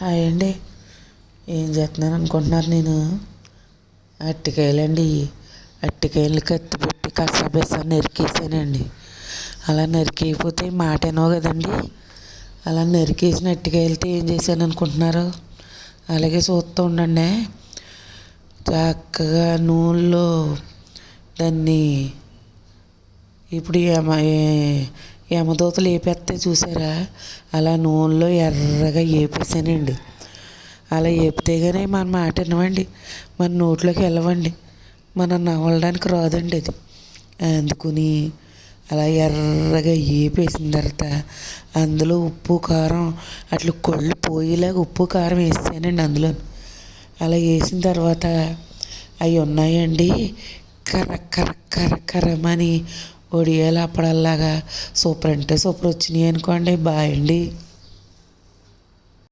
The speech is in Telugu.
హాయ్ అండి. ఏం చేస్తున్నాను అనుకుంటున్నారు నేను? అరటికాయలండి అరటికాయలు కత్తి పెట్టి నరికేసానండి. అలా నరికేయకపోతే మాట ఏనో కదండి. అలా నరికేసిన అరటికాయలతో ఏం చేశాను అనుకుంటున్నారు? అలాగే చూస్తూ ఉండండి. చక్కగా నూనెలో దాన్ని ఇప్పుడు యమ యమదూతలు వేపేస్తే చూసారా? అలా నూనెలో ఎర్రగా వేపేసానండి అలా వేపితే కానీ మన మాట వినవండి. మన నోట్లోకి వెళ్ళవండి. మనం నవ్వడానికి రాదండి అది. అందుకుని అలా ఎర్రగా వేపేసిన తర్వాత అందులో ఉప్పు కారం అట్లా కొళ్ళు పోయేలాగా ఉప్పు కారం వేసానండి అందులో అలా వేసిన తర్వాత అవి ఉన్నాయండి కర్ర కర్ర కర్ర కర్రమని ఒడియాలు అప్పుడల్లాగా సూపర్ అంటే సూపర్ వచ్చినాయి అనుకోండి బాయ్ అండి.